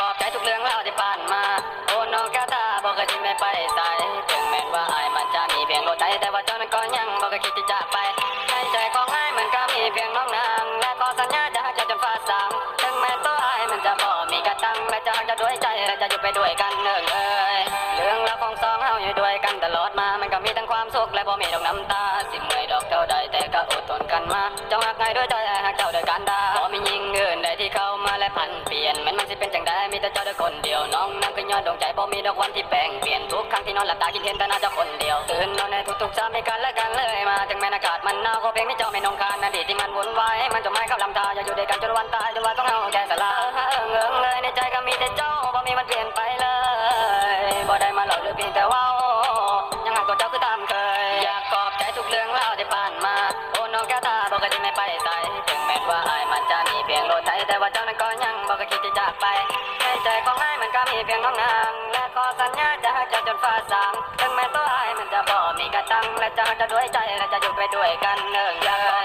บอกใจทุกเรื่องเล่าที่ผ่านมา โอ้น้องก้วตาบอกก็ที่ไม่ไปใส่ถึงแม้ว่าไอายมันจะมีเพียงรถไถแต่ว่าเจ้านั้นก็ยังบอกก็คิดที่จะไปในใจของไอายมันก็มีเพียงน้องนางและก็สัญญาจะหักเจ้าจนฟ้าสางถึงแม้ตัวไอายมันจะบอกมีกระตังและจะหักจะด้วยใจและจะอยู่ไปด้วยกันเนิ่งเอ้ยเรื่องราวของสองเฮาอยู่ด้วยกันตลอดมา มันก็มีทั้งความสุขและบ่มีดอกน้ำตาสิเมื่อยดอกเท่าใดแต่ก็อดทนกันมาจ้าหักไงด้วยใจหักเจ้าด้วยกันดาบ่มียิงเงินใดที่เข้ามา และพันเปลี่ยนแมันมันสิเป็นจังใดมีแต่เจ้าเดียวคนเดียวน้องนั่งก็ยอดดวงใจบ่มีดอกวันที่แปลงเปลี่ยนทุกครั้งที่นอนหลับตาคิดเห็นแต่หน้าเจ้าคนเดียวตื่นนอนในทุกๆเช้ามีกันและกันเลยมาถึงแม้อากาศมันหนาวก็เพลงที่เจ้าไม่นองคานอดีตที่มันวุ่นวายมันจะไม่เข้าลำตาอย่าอยู่ด้วยกันจนวันตายจนวันต้องเอาแก่สลาเอิงเอิงเลยในใจก็มีแต่เจ้าบ่มีวันเปลี่ยนไปเลยบ่ได้มาหลอกหรือเพียงแต่ว่า ก็ที่ไม่ไปใส่ถึงแม้ว่าอายมันจะมีเพียงโลดไถแต่ว่าเจ้านั้นก็ยังบอกก็คิดที่จากไปในใจของอายมันก็มีเพียงน้องนางและก็สัญญาจะหักจะจนฟ้าสางถึงแม้ตัวอายมันจะบอกมีกระตังและจะหักจะด้วยใจและจะอยู่ไปด้วยกันเนิ่งอยากขอ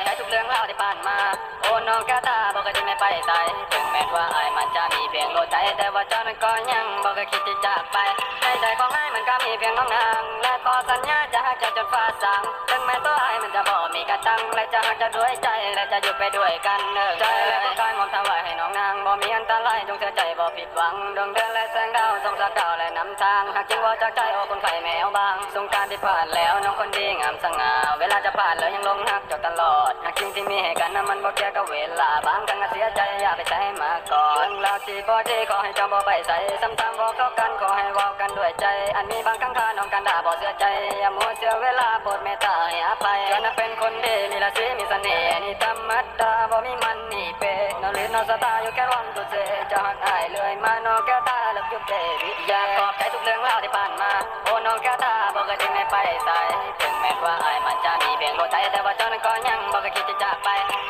บใจทุกเรื่องรานมาโอ้น้องก้วตาบอกก็ที่ไม่ไปใส่ถึงแม้ว่าไอายมันจะมีเพียงรถไถแต่ว่าเจ้านั้นก็ยังบอกก็คิดที่จากไปในใจของไอายมันก็มีเพียงน้องนางและก็สัญญาจะหักจ้าจนฟ้าสางถึงแม้ตัวไอายมันจะบอกมีกระตังและจะหักจะด้วยใจและจะอยู่ไปด้วยกันเนิ่งใจและก็กายมองทำไว้ให้น้องนางบ่มีอันตรายจงเสียใจบ่ผิดหวังดวงเดือนและแสงดาวส่องสกาวและนำทางหากจริงว่าจากใจโอ้คนไข่แมวบางสงการที่ผ่านแล้วน้องคนดีงามสง่าาจะผ่านแล้วยังลงหักจ้าตลอดหากจริงที่มีให้กันนั้นมันบ่เกี่กับเวลา บางครั้งก็เสียใจอย่าไปใช้มาก่อนเรื่องราที่บ่ดีขอให้เจ้าบ่ไปใส่ซ้ำๆบอกเข้ากันขอให้ว้ากันด้วยใจ อันมีบางครั้งข้าน้องกันด่าบ่เสียใจอย่ามัวเสียเวลาโปรดเมตตาให้อภัยเจ้านั้นเป็นคนดีมีราศีมีเสน่ห์นี่ธรรมดาบ่มีมันนี่เปนอลินอนสตาอยู่แค่วันตุเสเจะหักอายเลยมานองแก้ตา เลิกยุบเดวิอยากขอบใจทุกเรื่องราวที่ผ่านมา โอ้น้องแก้วตาบอกก็ที่ไม่ไปใส่ถึงแม้ว่าอายมันจะมีเพียงรถไถแต่ว่าเจ้านั้นก็ยังบอกก็คิดจะจากไป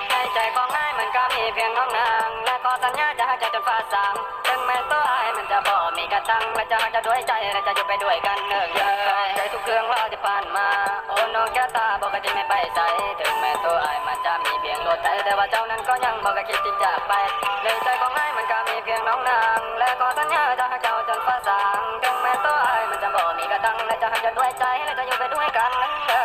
ในใจของไอายมันก็มีเพียงน้องนาง และก็สัญญาจะหักเจ้าจนฟ้าสางถึงแม้ตัวไอายมันจะบอกมีกระตังและจะหักจะด้วยใจและจะอยู่ไปด้วยกันเนิ่งเยอะใจทุกเรื่องราวที่ผ่านมา โอ้น้องแก้วตาบอกก็ที่ไม่ไปใส่ถึงแม้ตัวไอายมันจะมีเพียงรถไถแต่ว่าเจ้านั้นก็ยังบอกก็คิดที่จากไปในใจของไอายมัน ยงน้องนางและก็สัญญาจะให้เจ้าจนฟ้าสางจงแม้ตัวไอ้มันจะบ่มีกระตังและจะให้จนด้วยใจและจะอยู่ไปด้วยกันนั้นเลย